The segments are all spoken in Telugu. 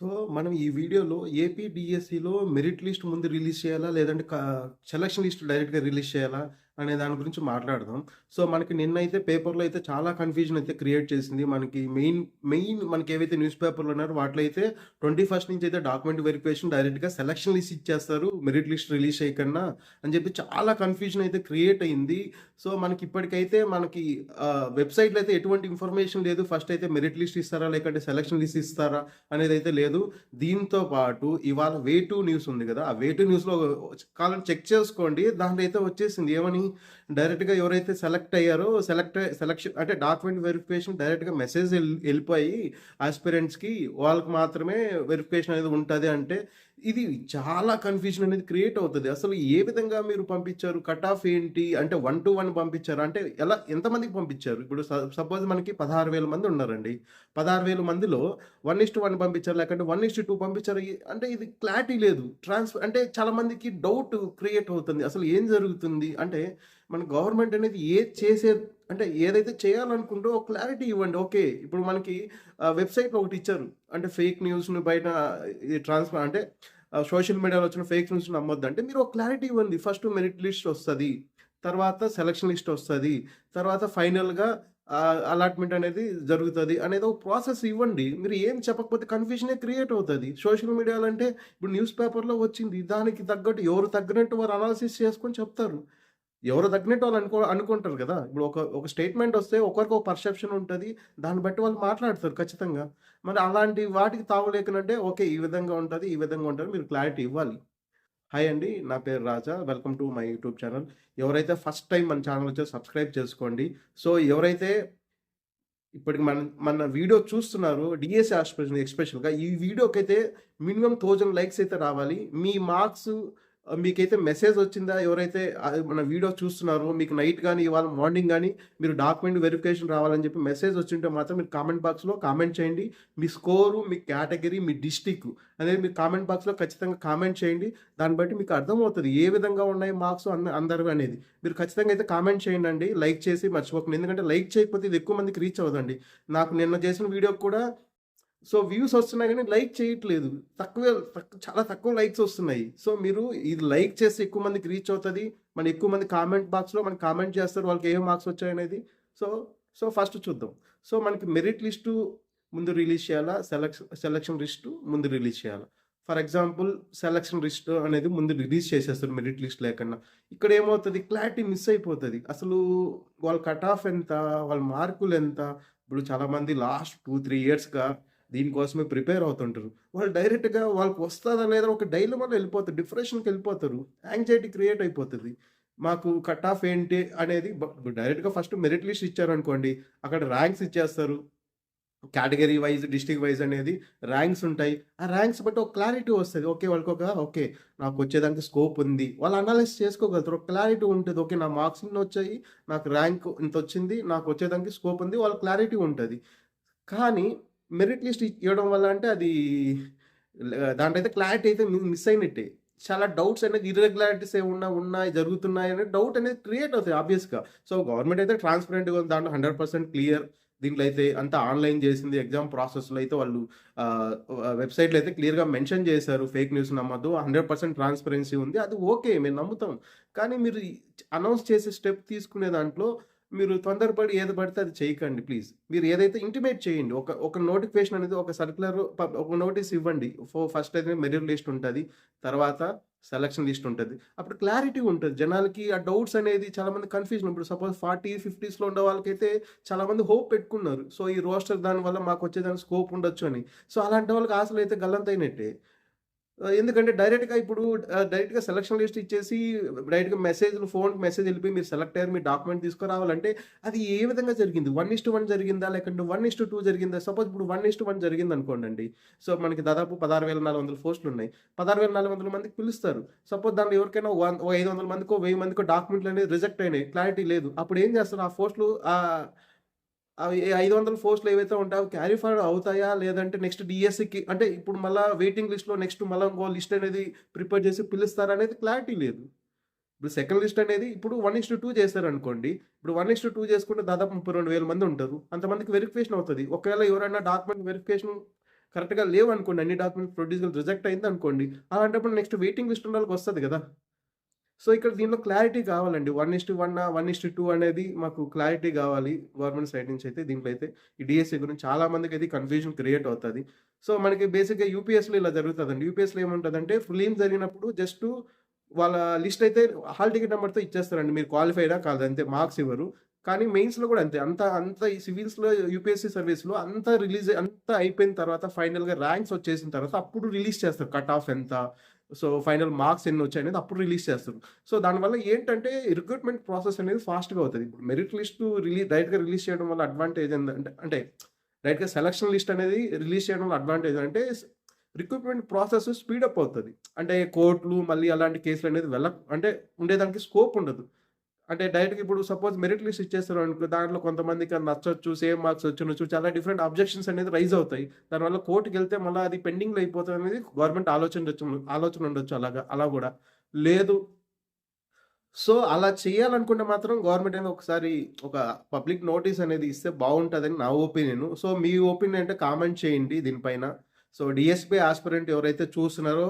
సో, మనం ఈ వీడియోలో ఏపీ డిఎస్సిలో మెరిట్ లిస్ట్ ముందు రిలీజ్ చేయాలా? లేదంటే కా సెలక్షన్ లిస్ట్ డైరెక్ట్‌గా రిలీజ్ చేయాలా? అనే దాని గురించి మాట్లాడదాం. సో, మనకి నిన్నైతే పేపర్‌లో అయితే చాలా కన్‌ఫ్యూజన్ అయితే క్రియేట్ చేసింది. మనకి మెయిన్, మెయిన్ మనకి ఏవైతే న్యూస్ పేపర్‌లు ఉన్నారో వాటిలో అయితే 21 నుంచి అయితే డాక్యుమెంట్ వెరిఫికేషన్ డైరెక్ట్‌గా సెలక్షన్ లిస్ట్ ఇచ్చేస్తారు. మెరిట్ లిస్ట్ రిలీజ్ చేయకన్నా అని చెప్పి చాలా కన్‌ఫ్యూజన్ అయితే క్రియేట్ అయింది. సో, మనకి ఇప్పటికైతే మనకి వెబ్‌సైట్‌లో అయితే ఎటువంటి ఇన్ఫర్మేషన్ లేదు. ఫస్ట్ అయితే మెరిట్ లిస్ట్ ఇస్తారా? లేకంటే సెలక్షన్ లిస్ట్ ఇస్తారా? అనేది అయితే లేదు. దీంతో పాటు ఇవాళ వే టూ న్యూస్ ఉంది కదా! ఆ వే టూ న్యూస్‌లో కాలం చెక్ చేసుకోండి. దాంట్లో అయితే వచ్చేసింది ఏమని డైరెక్ట్‌గా ఎవరైతే సెలెక్ట్ అయ్యారో సెలెక్ట్ సెలక్షన్ అంటే డాక్యుమెంట్ వెరిఫికేషన్ డైరెక్ట్‌గా మెసేజ్ వెళ్ళిపోయి ఎళ్ళిపోయి వాళ్ళకి మాత్రమే వెరిఫికేషన్ అనేది ఉంటుంది అంటే, ఇది చాలా కన్‌ఫ్యూజన్ అనేది క్రియేట్ అవుతుంది అసలు ఏ విధంగా మీరు పంపించారు? కట్ ఆఫ్ ఏంటి? అంటే వన్ టు 1 పంపించారా? అంటే ఎలా ఎంతమందికి పంపించారు? ఇప్పుడు సపోజ్ మనకి పదహారు వేల మంది ఉన్నారండి. పదహారు వేల మందిలో 1:1 వన్ ఇస్ 1:2 టూ పంపించారు అంటే ఇది క్లారిటీ లేదు. ట్రాన్స్‌ఫర్ అంటే చాలా మందికి డౌట్ క్రియేట్ అవుతుంది. అసలు ఏం జరుగుతుంది? అంటే మన గవర్నమెంట్ అనేది ఏది చేసే అంటే ఏదైతే చేయాలనుకుంటో ఒక క్లారిటీ ఇవ్వండి. ఓకే. ఇప్పుడు మనకి వెబ్సైట్ వెబ్‌సైట్‌లో ఒకటి ఇచ్చారు. అంటే ఫేక్ న్యూస్‌ని బయట ట్రాన్స్‌ఫర్ అంటే సోషల్ మీడియాలో వచ్చిన ఫేక్ న్యూస్ నమ్మొద్దు అంటే మీరు ఒక క్లారిటీ ఇవ్వండి. ఫస్ట్ మెరిట్ లిస్ట్ వస్తుంది తర్వాత సెలక్షన్ లిస్ట్ వస్తుంది తర్వాత ఫైనల్‌గా అలాట్‌మెంట్ అనేది జరుగుతుంది అనేది ఒక ప్రాసెస్ ఇవ్వండి. మీరు ఏం చెప్పకపోతే కన్‌ఫ్యూజనే క్రియేట్ అవుతుంది సోషల్ మీడియాలో అంటే ఇప్పుడు న్యూస్ పేపర్‌లో వచ్చింది. దానికి తగ్గట్టు ఎవరు తగ్గినట్టు వారు అనాలిసిస్ చేసుకొని చెప్తారు. ఎవరు తగ్గినట్టు వాళ్ళు అనుకో అనుకుంటారు కదా! ఇప్పుడు ఒక ఒక స్టేట్‌మెంట్ వస్తే ఒకరికి ఒక పర్సెప్షన్ ఉంటుంది దాన్ని బట్టి వాళ్ళు మాట్లాడతారు ఖచ్చితంగా. మరి అలాంటి వాటికి తాగులేకనంటే ఓకే. ఈ విధంగా ఉంటుంది ఈ విధంగా ఉంటుంది మీరు క్లారిటీ ఇవ్వాలి. హాయ్ అండి. నా పేరు Raja. Welcome to my YouTube channel. ఎవరైతే ఫస్ట్ టైం మన ఛానల్ వచ్చారో సబ్స్క్రైబ్ చేసుకోండి. సో, ఎవరైతే ఇప్పటికి మన మన వీడియో చూస్తున్నారు డిఎస్సి ఆస్పిరెంట్స్ ఎక్స్పెషల్గా ఈ వీడియోకైతే మినిమమ్ థౌజండ్ లైక్స్ అయితే రావాలి. మీ మార్క్స్ మీకైతే మెసేజ్ వచ్చిందా? ఎవరైతే మన వీడియో చూస్తున్నారో మీకు నైట్ కానీ ఇవాళ మార్నింగ్ కానీ మీరు డాక్యుమెంట్ వెరిఫికేషన్ రావాలని చెప్పి మెసేజ్ వచ్చింటే మాత్రం మీరు కామెంట్ బాక్స్‌లో కామెంట్ చేయండి. మీ స్కోరు, మీ కేటగిరీ మీ డిస్ట్రిక్ట్ అనేది మీరు కామెంట్ బాక్స్‌లో ఖచ్చితంగా కామెంట్ చేయండి. దాన్ని బట్టి మీకు అర్థమవుతుంది ఏ విధంగా ఉన్నాయి మార్క్స్ అన్న అందరు అనేది. మీరు ఖచ్చితంగా అయితే కామెంట్ చేయండండి. లైక్ చేసి మర్చిపోకండి. ఎందుకంటే లైక్ చేయకపోతే ఇది ఎక్కువ మందికి రీచ్ అవ్వదండి. నాకు నిన్న చేసిన వీడియోకి కూడా సో, వ్యూస్ వస్తున్నాయి కానీ లైక్ చేయట్లేదు. తక్కువే చాలా తక్కువ లైక్స్ వస్తున్నాయి. సో, మీరు ఇది లైక్ చేస్తే ఎక్కువ మందికి రీచ్ అవుతుంది మన ఎక్కువ మంది కామెంట్ బాక్స్‌లో మనకి కామెంట్ చేస్తారు. వాళ్ళకి ఏం మార్క్స్ వచ్చాయనేది. సో, సో ఫస్ట్ చూద్దాం. సో, మనకి మెరిట్ లిస్టు ముందు రిలీజ్ చేయాలా? సెలక్ష సెలక్షన్ లిస్టు ముందు రిలీజ్ చేయాలా? ఫర్ ఎగ్జాంపుల్ సెలక్షన్ లిస్ట్ అనేది ముందు రిలీజ్ చేసేస్తారు మెరిట్ లిస్ట్ లేకుండా ఇక్కడ ఏమవుతుంది క్లారిటీ మిస్ అయిపోతుంది అసలు వాళ్ళ కట్ ఆఫ్ ఎంత? వాళ్ళ మార్కులు ఎంత? ఇప్పుడు చాలామంది లాస్ట్ 2, 3 ఇయర్స్‌గా దీనికోసమే ప్రిపేర్ అవుతుంటారు. వాళ్ళు డైరెక్ట్‌గా వాళ్ళకి వస్తుంది అనేది ఒక డైలమాలో డిప్రెషన్కి వెళ్ళిపోతారు యాంగ్జైటీ క్రియేట్ అయిపోతుంది మాకు కట్ ఆఫ్ ఏంటి అనేది డైరెక్ట్‌గా ఫస్ట్ మెరిట్ లిస్ట్ ఇచ్చారనుకోండి. అక్కడ ర్యాంక్స్ ఇచ్చేస్తారు. కేటగిరీ వైస్, డిస్టిక్ వైస్ అనేది ర్యాంక్స్ ఉంటాయి. ఆ ర్యాంక్స్ బట్టి ఒక క్లారిటీ వస్తుంది ఓకే. ఒక ఓకే. నాకు వచ్చేదానికి స్కోప్ ఉంది. వాళ్ళు అనాలిసిస్ చేసుకోగలుగుతారు. ఒక క్లారిటీ ఉంటుంది ఓకే. నా మార్క్స్ ఇన్నొచ్చాయి. నాకు ర్యాంక్ ఇంత వచ్చింది నాకు వచ్చేదానికి స్కోప్ ఉంది. వాళ్ళ క్లారిటీ ఉంటుంది కానీ మెరిట్ లిస్ట్ ఇవ్వడం వల్ల అంటే అది దాంట్లో అయితే క్లారిటీ అయితే మిస్ అయినట్టే. చాలా డౌట్స్ అనేది ఇర్రెగ్యులారిటీస్ ఏమన్నా ఉన్నాయి, జరుగుతున్నాయి అనే డౌట్ అనేది క్రియేట్ అవుతాయి ఆబ్వియస్‌గా. సో, గవర్నమెంట్ అయితే ట్రాన్స్‌పరెంట్‌గా ఉంది. దాంట్లో 100% క్లియర్. దీంట్లో అయితే అంతా ఆన్‌లైన్ చేసింది. ఎగ్జామ్ ప్రాసెస్‌లో అయితే వాళ్ళు వెబ్‌సైట్‌లో అయితే క్లియర్‌గా మెన్షన్ చేశారు. ఫేక్ న్యూస్ నమ్మద్దు హండ్రెడ్ పర్సెంట్ ట్రాన్స్‌పరెన్సీ ఉంది. అది ఓకే. మేము నమ్ముతాం. కానీ మీరు అనౌన్స్ చేసే స్టెప్ తీసుకునే దాంట్లో మీరు తొందరపడి ఏది పడితే అది చేయకండి ప్లీజ్. మీరు ఏదైతే ఇంటిమేట్ చేయండి. ఒక ఒక నోటిఫికేషన్ అనేది ఒక సర్క్యులర్ ఒక నోటీస్ ఇవ్వండి. ఫస్ట్ అయితే మెరిట్ లిస్ట్ ఉంటుంది తర్వాత సెలక్షన్ లిస్ట్ ఉంటుంది అప్పుడు క్లారిటీ ఉంటుంది జనాలకి ఆ డౌట్స్ అనేది చాలా మంది కన్‌ఫ్యూజన్ ఇప్పుడు సపోజ్ 40, 50స్‌లో ఉండే వాళ్ళకైతే చాలామంది హోప్ పెట్టుకున్నారు. సో, ఈ రోస్టర్ దానివల్ల మాకు వచ్చేదానికి స్కోప్ ఉండొచ్చు అని. సో, అలాంటి వాళ్ళకి ఆశలు అయితే గల్లంతైనట్టే ఎందుకంటే డైరెక్ట్‌గా ఇప్పుడు డైరెక్ట్‌గా సెలక్షన్ లిస్ట్ ఇచ్చేసి డైరెక్ట్‌గా మెసేజ్‌లు ఫోన్‌కి మెసేజ్ వెళ్ళిపోయి మీరు సెలెక్ట్ అయ్యారు. మీ డాక్యుమెంట్ తీసుకురావాలంటే అది ఏ విధంగా జరిగింది? 1:1 జరిగిందా? లేకంటే 1:2 జరిగిందా? సపోజ్ ఇప్పుడు వన్ ఇస్ వన్ జరిగింది అనుకోండి సో, మనకి దాదాపు పదహారు వేల నాలుగు వందల పోస్టులు ఉన్నాయి పదహారు వేల నాలుగు వందల మందికి పిలుస్తారు. సపోజ్ దాంట్లో ఎవరికైనా వన్ ఐదు వందల మందికో, వెయ్యి మందికో డాక్యుమెంట్‌లనేవి రిజెక్ట్ అయినాయి. క్లారిటీ లేదు. అప్పుడు ఏం చేస్తారు? ఆ పోస్టులు అవి ఐదు వందల పోస్టులు ఏవైతే ఉంటాయో క్యారీ ఫార్వర్డ్ అవుతాయా? లేదంటే నెక్స్ట్ డీఎస్సీకి అంటే ఇప్పుడు మళ్ళా వెయిటింగ్ లిస్ట్‌లో నెక్స్ట్ మళ్ళీ ఇంకో లిస్ట్ అనేది ప్రిపేర్ చేసి పిలుస్తారా అనేది క్లారిటీ లేదు. ఇప్పుడు సెకండ్ లిస్ట్ అనేది ఇప్పుడు 1:2 చేశారనుకోండి. ఇప్పుడు 1:2 చేసుకుంటే దాదాపు 32,000 మంది ఉంటారు. అంతమందికి వెరిఫికేషన్ అవుతుంది ఒకవేళ ఎవరైనా డాక్యుమెంట్ వెరిఫికేషన్ కరెక్ట్‌గా లేవు అనుకోండి అన్ని డాక్యుమెంట్స్ ప్రొడ్యూస్ రిజెక్ట్ అయింది అనుకోండి అలాంటప్పుడు నెక్స్ట్ వెయిటింగ్ లిస్ట్ ఉన్నోళ్ళకి వస్తుంది కదా సో, ఇక్కడ దీనిలో క్లారిటీ కావాలండి. 1:1 1:2 అనేది మాకు క్లారిటీ కావాలి గవర్నమెంట్ సైడ్ నుంచి అయితే దీంట్లో అయితే ఈ డీఎస్సీ గురించి చాలా మందికి అయితే కన్‌ఫ్యూజన్ క్రియేట్ అవుతుంది సో, మనకి బేసిక్‌గా యూపీఎస్‌లో ఇలా జరుగుతుందండి యూపీఎస్‌లో ఏముంటుందంటే ఫిలిం జరిగినప్పుడు జస్ట్ వాళ్ళ లిస్ట్ అయితే హాల్ టికెట్ నెంబర్తో ఇచ్చేస్తారండి. మీరు క్వాలిఫైడా కాదు అంతే మార్క్స్ ఇవ్వరు. కానీ మెయిన్స్‌లో కూడా అంతే. అంత అంత ఈ సివిల్స్‌లో యూపీఎస్‌సీ సర్వీస్‌లో అంతా రిలీజ్ అంతా అయిపోయిన తర్వాత ఫైనల్‌గా ర్యాంక్స్ వచ్చేసిన తర్వాత అప్పుడు రిలీజ్ చేస్తారు. కట్ ఆఫ్ ఎంత? సో, ఫైనల్ మార్క్స్ ఎన్ని వచ్చాయనేది అప్పుడు రిలీజ్ చేస్తారు. సో, దానివల్ల ఏంటంటే రిక్రూట్‌మెంట్ ప్రాసెస్ అనేది ఫాస్ట్‌గా అవుతుంది ఇప్పుడు మెరిట్ లిస్ట్ రిలీజ్ డైరెక్ట్‌గా రిలీజ్ చేయడం వల్ల అడ్వాంటేజ్ ఏంటంటే అంటే డైరెక్ట్‌గా సెలక్షన్ లిస్ట్ అనేది రిలీజ్ చేయడం వల్ల అడ్వాంటేజ్ అంటే రిక్రూట్‌మెంట్ ప్రాసెస్ స్పీడప్ అవుతుంది అంటే కోర్టులు మళ్ళీ అలాంటి కేసులు అనేది వెళ్ళ అంటే ఉండేదానికి స్కోప్ ఉండదు. అంటే డైరెక్ట్‌గా ఇప్పుడు సపోజ్ మెరిట్ లిస్ట్ ఇచ్చేస్తారు అనుకో దాంట్లో కొంతమందికి అది నచ్చొచ్చు, సేమ్ మార్క్స్ వచ్చుండొచ్చు. చాలా డిఫరెంట్ అబ్జెక్షన్స్ అనేది రైజ్ అవుతాయి. దానివల్ల వెళ్తే మళ్ళీ అది పెండింగ్‌లో అయిపోతుంది అనేది గవర్నమెంట్ ఆలోచన ఆలోచన ఉండొచ్చు అలాగా అలా కూడా లేదు సో, అలా చేయాలనుకుంటే మాత్రం గవర్నమెంట్ అనేది ఒకసారి ఒక పబ్లిక్ నోటీస్ అనేది ఇస్తే బాగుంటుందని నా ఒపీనియన్ సో, మీ ఒపీనియన్ అంటే కామెంట్ చేయండి దీనిపైన. సో, డిఎస్పీ ఆస్పిరెంట్ ఎవరైతే చూస్తున్నారో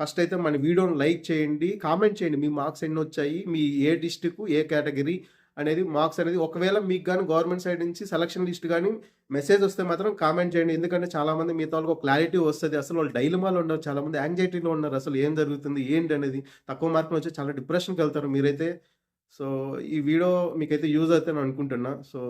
ఫస్ట్ అయితే మన వీడియోని లైక్ చేయండి. కామెంట్ చేయండి. మీ మార్క్స్ ఎన్ని వచ్చాయి మీ ఏ డిస్టిక్ ఏ కేటగిరీ అనేది మార్క్స్ అనేది ఒకవేళ మీకు కానీ గవర్నమెంట్ సైడ్ నుంచి సెలక్షన్ లిస్ట్ కానీ మెసేజ్ వస్తే మాత్రం కామెంట్ చేయండి. ఎందుకంటే చాలామంది మిగతా వాళ్ళకి ఒక క్లారిటీ వస్తుంది అసలు వాళ్ళు డైలమాలో ఉన్నారు. చాలామంది యాంగ్జైటీలో ఉన్నారు. అసలు ఏం జరుగుతుంది? ఏంటి అనేది తక్కువ మార్కులు వచ్చి చాలా డిప్రెషన్కి వెళ్తారు మీరైతే. సో, ఈ వీడియో మీకైతే యూజ్ అవుతుందని అనుకుంటున్నా. సో